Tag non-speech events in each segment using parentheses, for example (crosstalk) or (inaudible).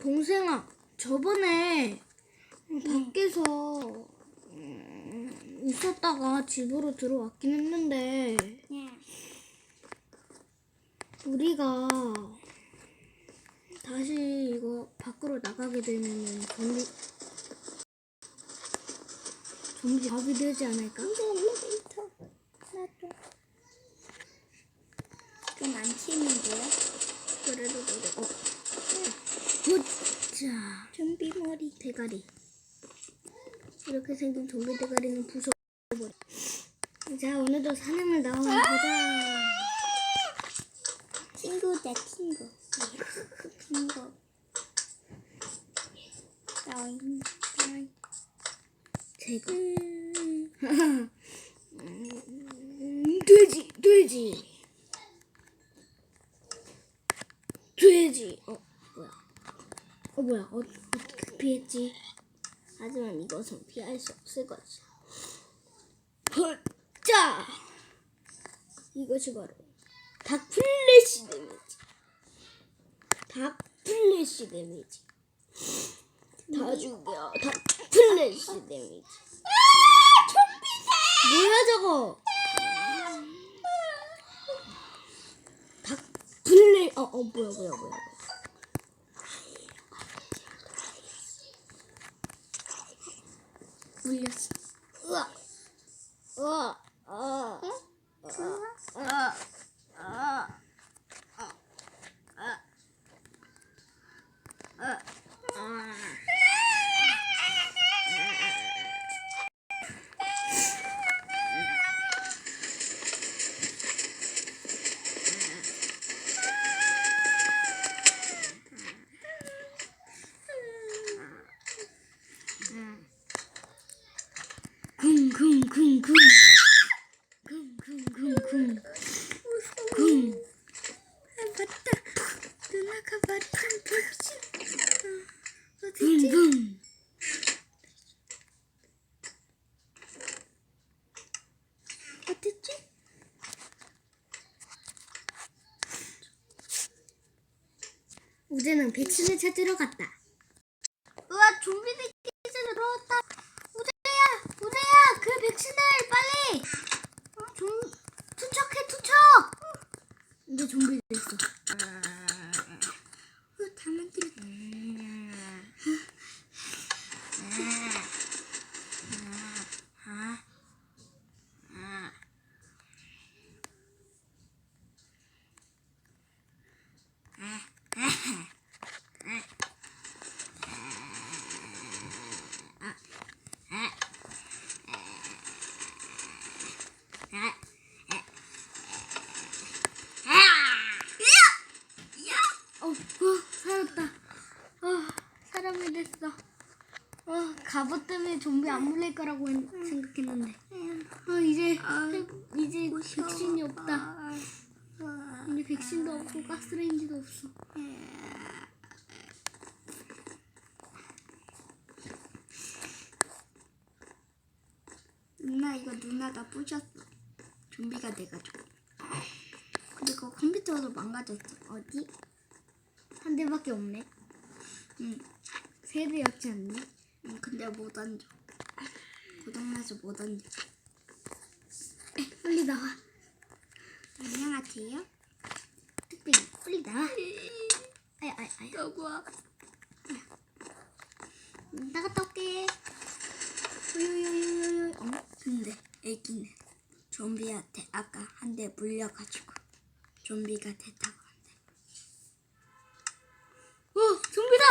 동생아, 저번에 밖에서 음, 있었다가 집으로 들어왔긴 했는데 네. 우리가 다시 이거 밖으로 나가게 되면 좀비 좀비 밥이 되지 않을까? 좀안 치는데요? 그래도 그래. 어. 굿자 좀비 머리. 대가리. 이렇게 생긴 좀비 대가리는 부숴버려. 자 오늘도 사냥을 나와 보자. 친구다 친구. 친구. 나인. 제거. 음. 음, 돼지, 돼지. 돼지. 어? 어, 뭐야? 어, 어떻게 피했지? 하지만 이것은 피할 수 없을 것이야. 자, 이것이 바로 닭 플래시 데미지. 닭 플래시 데미지. 다 죽여. 닭 플래시 데미지. 뭐야 저거? 닭 플레이 어, 어 뭐야 뭐야 뭐야 뭐야. 물렸어. 으아. 으아. 아. 아. 아. 아. 아. 아. 쿵쿵쿵쿵 쿵쿵쿵쿵 쿵 아 맞다. 누나가 말했던 백신. 어, 어디지? 붕붕 어디지? 우재는 백신을 찾으러 갔다 우와 좀비들 기지로 들어왔다. 우재야, 우재야, 그 백신을 빨리. 어, 좀 투척해 투척. 이제 좀비 됐어 어, 다 만들었다. 어, 어 살았다 어 사람이 됐어 어 때문에 좀비 안 물릴 거라고 했- 생각했는데 어 이제 이제 백신이 없다 이제 백신도 없고 가스레인지도 없어 누나 이거 누나가 부셨어. 좀비가 돼가지고. 그리고 컴퓨터도 망가졌어. 어디 한 대밖에 없네 응. 세 대였지 않니 응, 근데 못 앉아. 고장나서 못 앉아. 빨리 나와 안녕하세요. 특별히 빨리 나와 아야 아야 아야 여보아. 나갔다 올게 요요요요요 어? 근데 애기는 좀비한테 아까 한 대 물려가지고 좀비가 됐다고 한대. 어 좀비다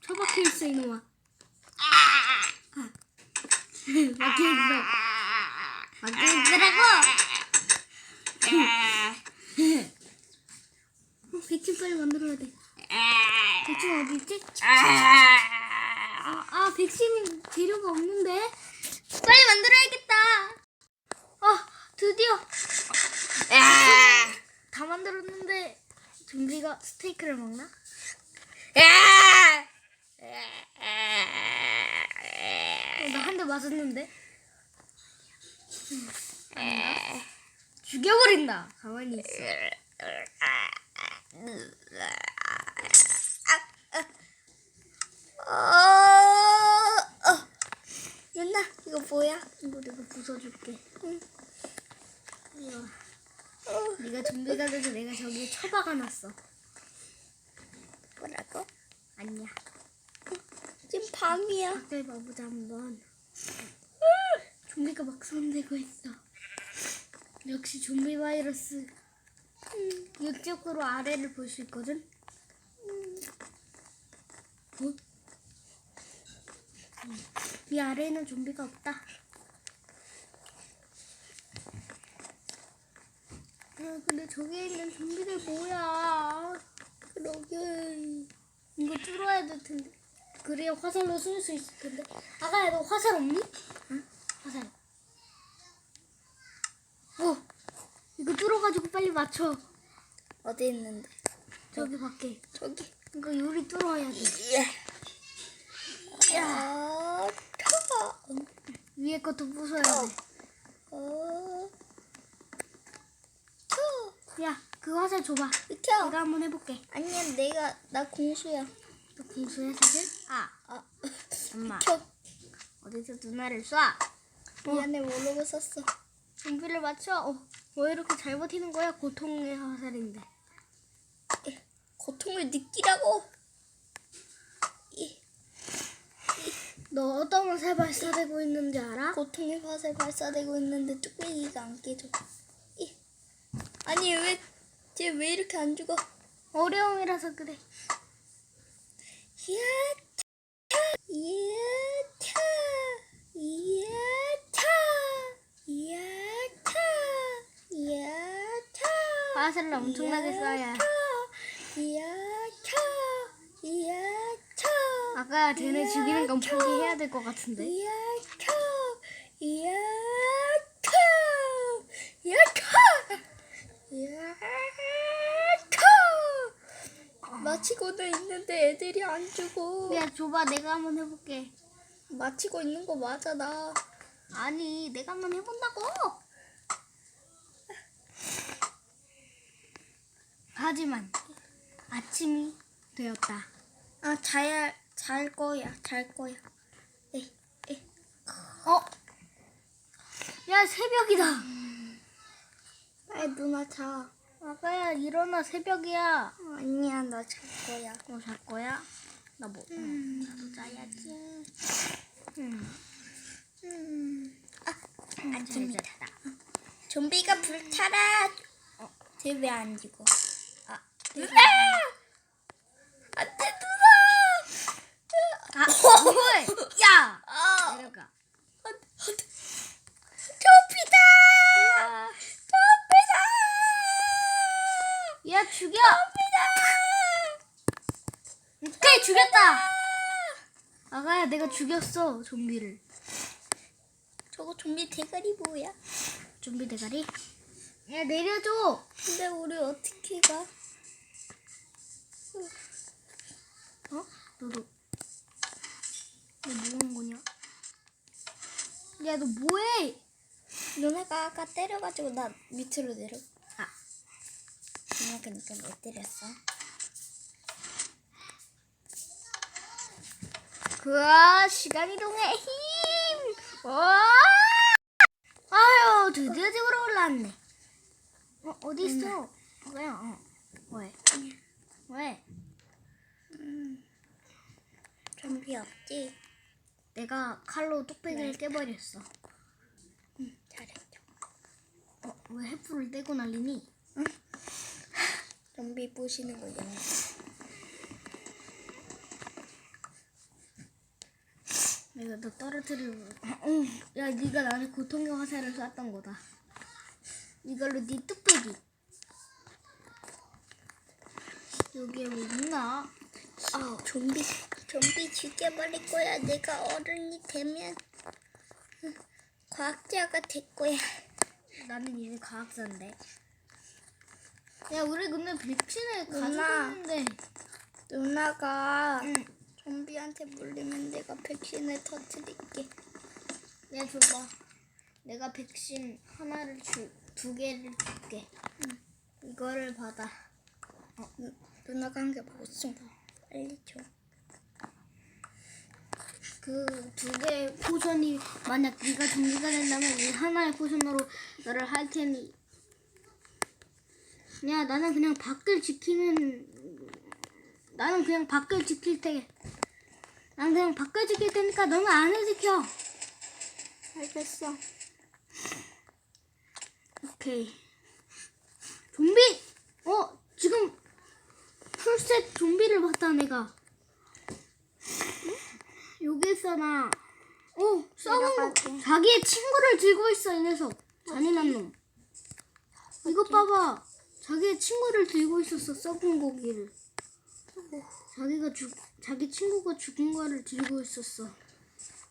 처박혀 있어 이놈아. 막혀 있어. 막혀 있으라고. 어, 백신 빨리 만들어야 돼. 백신 어디 있지? 아, 아 백신 재료가 없는데. 빨리 만들어야겠다. 아 드디어. 다 만들었는데 좀비가 스테이크를 먹나? 어, 나한 대 맞았는데 아닌가? 죽여버린다. 가만히 있어. 윤나 이거 뭐야? 이거 내가 부숴줄게. 응. 이거. 어, 네가 좀비가 돼서 내가 저기에 처박아놨어. 뭐라고? 아니야. 지금 밤이야. 가까이 봐보자 한번. 좀비가 막 손대고 있어. 역시 좀비 바이러스. 음, 이쪽으로 아래를 볼 수 있거든. 어? 음, 이 아래에는 좀비가 없다. 아, 근데 저기에 있는 좀비들 뭐야? 그러게. 이거 뚫어야 될 텐데. 그래야 화살로 쏠 수 있을 텐데. 아가야, 너 화살 없니? 응? 화살. 어! 이거 뚫어가지고 빨리 맞춰. 어디 있는데? 저기 밖에. 저기. 이거 요리 뚫어야 돼. 예. 야, 터가. 위에 것도 부숴야 돼. 어, 터. 야, 그 화살 줘봐. 비켜. 내가 한번 해볼게. 아니야, 내가 나 공수야. 너 공수해 사실? 아, 아, 엄마. 어디서 누나를 쏴? 미안해 모르고 썼어. 좀비를 맞춰. 어, 왜 이렇게 잘 버티는 거야? 고통의 화살인데. 예, 고통을 느끼라고. 이너 어떤 화살 발사되고 있는지 알아? 고통의 화살 발사되고 있는데 뚝배기가 안 깨져. 이 아니 왜 쟤 왜 이렇게 안 죽어? 어려움이라서 그래. 야 타 야타 야타 야타 야타 화살을 엄청나게 쏴야. 야타 야타 아까 쟤네 죽이는 건 포기해야 될 것 같은데. 야타 야타 야타 마치고는 있는데 애들이 안 죽어 야, 줘봐. 내가 한번 해볼게. 마치고 있는 거 맞아 나 아니, 내가 한번 해본다고. 하지만 아침이 되었다. 아, 잘, 잘 거야, 잘 거야. 에, 에. 어? 야, 새벽이다. 아, 누나 자. 아까야 일어나 새벽이야. 아니야, 나 잘 거야. 너잘 거야? 나 뭐? 응, 나도 자야지. 응. 음. 아, 잘 아침이다. 잤다. 좀비가 불타라. 어, 쟤왜안 죽어? 아, 누나! 안 돼, 누나! 아, 뭐해? 야, 아, 내려가. 안 돼, 안 돼. 좀비다! 좀비다! 야, 죽여. 오케이, 죽였다. 아가야, 내가 죽였어 좀비를. 저거 좀비 대가리 뭐야? 좀비 대가리. 야, 내려줘. 근데 우리 어떻게 가? 어? 너도. 너 뭐한 거냐? 야, 너 뭐해? 누나가 아까 때려가지고 나 밑으로 내려. 아, 누나 그니까 왜 때렸어? 그 시간 이동의 힘. 와! 아유, 드디어 집으로 올라왔네. 어, 어디 있어? 뭐야? 어. 왜? 왜? 좀비 없지? 내가 칼로 뚝배기를 깨버렸어. 잘했죠. 어, 왜 횃불을 떼고 날리니? 좀비 부시는 거 영화. 내가 너 떨어뜨리고. 어, 야, 네가 나한테 고통의 화살을 쐈던 거다. 이걸로 네 뚝배기. 여기에 뭐 있나? 아, 좀비, 좀비 죽여버릴 거야. 내가 어른이 되면 응, 과학자가 될 거야. 나는 이제 과학자인데. 야, 우리 근데 백신을 누나. 가져갔는데. 누나가 응. 좀비한테 물리면 내가 백신을 터뜨릴게. 야, 줘봐. 내가 백신 하나를 줄, 두 개를 줄게. 이거를 받아. 누- 누나가 한 개 먹었어. 빨리 줘. 그 두 개의 포션이 만약 네가 준비가 된다면 이 하나의 포션으로 너를 할 테니. 야 나는 그냥 밖을 지키는 나는 그냥 밖을 지킬 테. 난 그냥 밖을 지킬 테니까 너는 안을 지켜. 알겠어. 오케이. 좀비! 어, 지금 풀셋 좀비를 봤다, 내가. 여기 있어, 나. 어, 썩은. 자기의 친구를 들고 있어, 이 녀석. 잔인한 놈. 이것 봐봐. 자기의 친구를 들고 있었어, 썩은 고기를. 자기가 죽, 자기 친구가 죽은 거를 들고 있었어.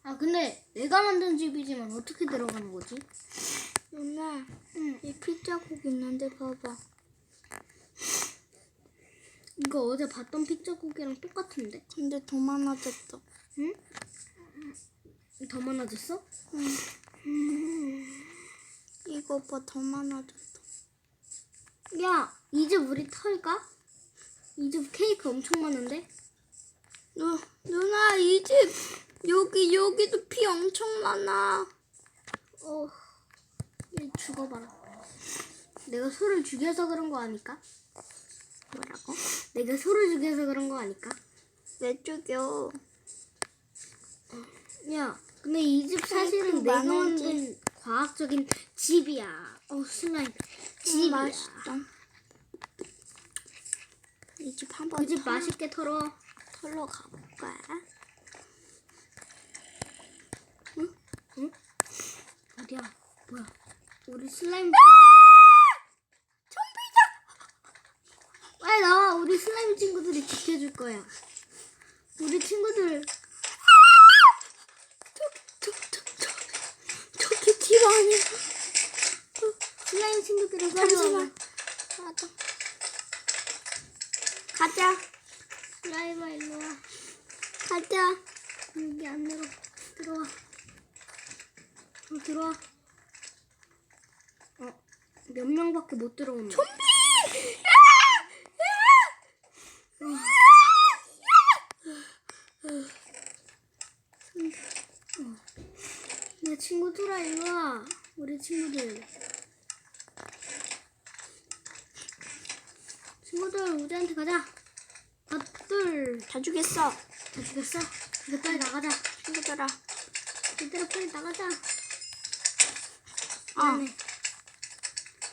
아, 근데 내가 만든 집이지만 어떻게 들어가는 거지? 누나, 응. 이 피자국 있는데 봐봐. 이거 어제 봤던 피자국이랑 똑같은데? 근데 더 많아졌어. 응? 더 많아졌어? 이거 봐, 더 많아졌어. 야, 이집 우리 털까? 이집 케이크 엄청 많은데? 누, 누나, 이 집, 여기, 여기도 피 엄청 많아. 어, 얘 죽어봐라. 내가 소를 죽여서 그런 거 아닐까? 뭐라고? 내가 소를 죽여서 그런 거 아닐까? 왜 죽여? 야, 근데 이 집 사실은 내가 만든 과학적인 집이야. 어, 슬라임. 음, 집이야. 맛있다. 이 집 한번 그 집 맛있게 털어. 털러 가볼까? 어디야? 뭐야? 우리 슬라임. 빨리 나와. 우리 슬라임 친구들이 지켜줄 거야. 우리 친구들. 저, 저, 저, 저기 집? 슬라임 와봐. 잠시만. 맞아. 가자, 슬라임아 일로 와. 가자. 여기 안으로 들어와. 어, 들어와. 어, 몇 명밖에 못 들어오네. 내 친구 들아 일로 와. 우리 친구들. 친구들 우리한테 가자. 밭들. 다 죽였어. 다 죽였어? 이제 빨리 나가자. 친구들아. 얘들아 빨리 나가자. 어. 미안해.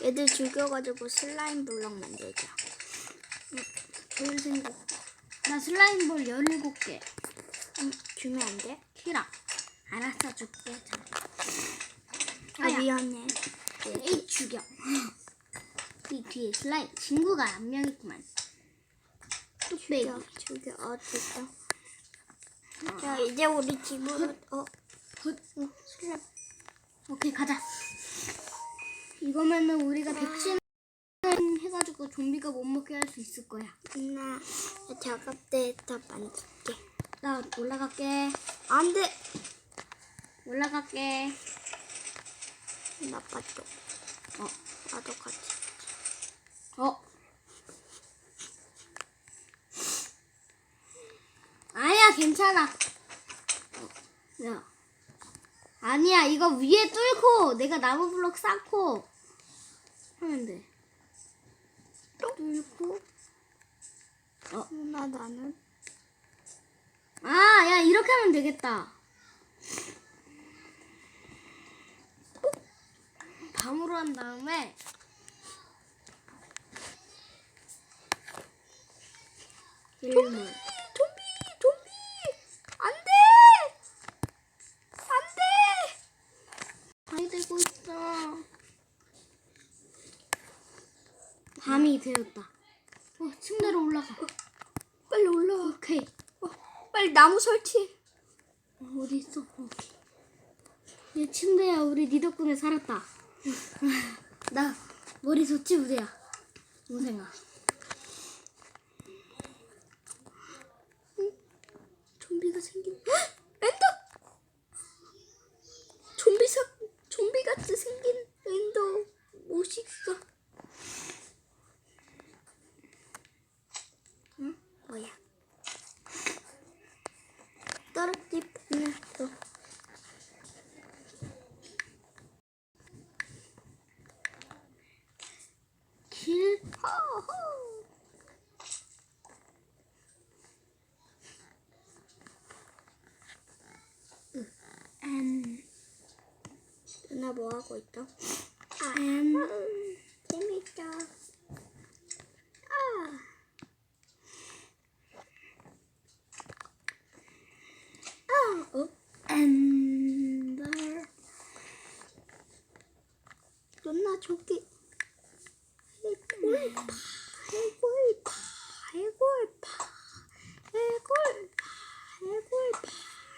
얘들 죽여가지고 슬라임 블럭 만들자. 좋은 생각. 나 슬라임볼 17개. 응, 주면 안 돼? 키라. 알았어 줄게. 아, 아야. 미안해. 에이 죽여. (laughs) 이 뒤에 슬라임 친구가 한 명 있구만. 뚝배기. 죽여, 죽여. 어, 됐어. 자, 이제 우리 집으로, 어, 헛. 어, 슬라임. 오케이 가자. 이거면은 우리가 백신 해가지고 좀비가 못 먹게 할 수 있을 거야. 누나, 작업대에다 만들게. 나 올라갈게. 안 돼! 올라갈게. 나빠져. 어. 나도 같이. 어. 아니야, 괜찮아. 어, 야. 아니야, 이거 위에 뚫고 내가 나무 블럭 쌓고 하면 돼. 뚫고. 누나, 나는? 아, 야, 이렇게 하면 되겠다. 밤으로 한 다음에 일몰. 좀비! 좀비! 안 돼! 안 돼! 밤이 되고 있어. 밤이 되었다. 어, 침대로 올라가. 빨리 올라와. 오케이. 어, 빨리 나무 설치해. 어, 어디 있어? 오케이. 얘 침대야. 우리 니 덕분에 살았다. (laughs) 나 머리 좋지 우대야. 동생아. 좀비가 생긴 헉! 엔더! 좀비사 좀비같이 생긴 엔더 모시기가 응? 뭐야? 떨어뜨리면 또. 뭐 하고 있어? 아, 음, 재밌다. 아. 아, 어? 엠버. 누나 저기 해골파, 해골파, 해골파, 해골파, 해골파,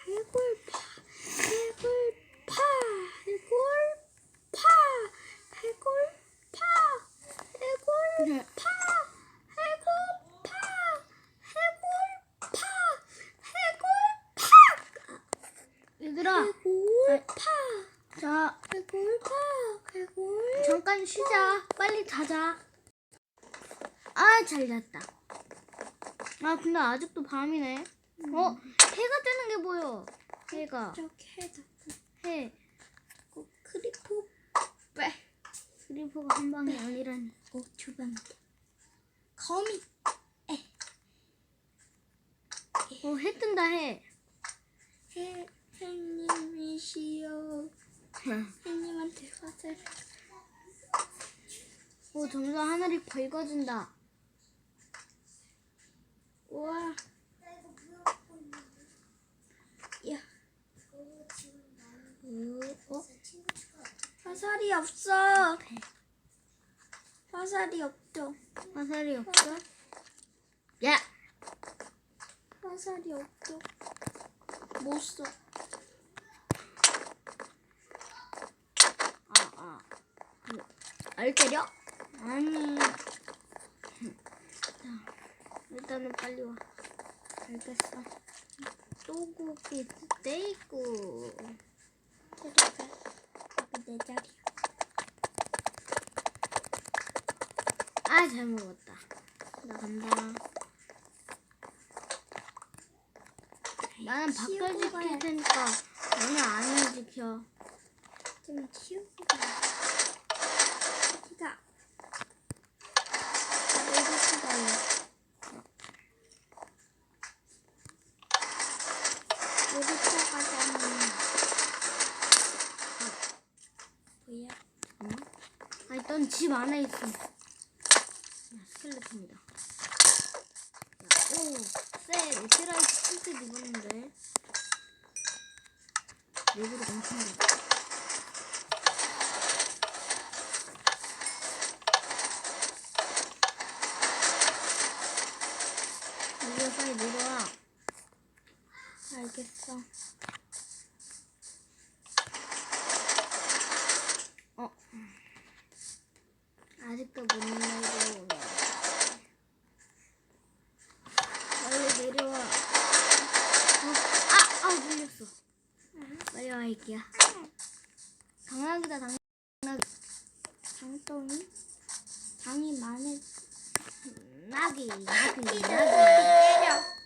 해골파, 해골파, 해골파, 해골파, 해골파, 네. 해골파, 해골파, 해골파, 얘들아, 해골파, 자, 해골파, 해골. 잠깐 쉬자. 빨리 자자. 아, 잘 잤다. 아, 근데 아직도 밤이네. 어, 해가 뜨는 게 보여. 해가. 해다. 해. 어, 크리퍼 빼. 스리퍼가 한 방이 아니라니. 어, 주방. 거미. 어, 해 뜬다, 해. 해, 해님이시여. 해님한테 화살. 오, 점점 하늘이 밝아진다. 우와. 야. 어? 어? 화살이 없어. 화살이 없죠. 화살이 없어? 야! 화살이 없죠. 못 써. 아, 아. 알 때려? 아니. 자, 일단은 빨리 와. 알겠어. 소고기 스테이크. 여기 내 자리야. 아, 잘 먹었다. 나 간다. 나는 밖을 지킬 테니까 너는 안을 지켜. 좀 치우고 가. 여기가. 여기 가요. 여기 차가잖아. 뭐야? 잠깐만. 아니, 넌 집 안에. 야, 스켈레톤이다. 야, 오, 쎄, 오피라이트 틴트 입었는데. 내부로 엄청 돼. 이거 빨리 내려와. 알겠어. 어. 귀여운 방이 많은 나기 나기 나기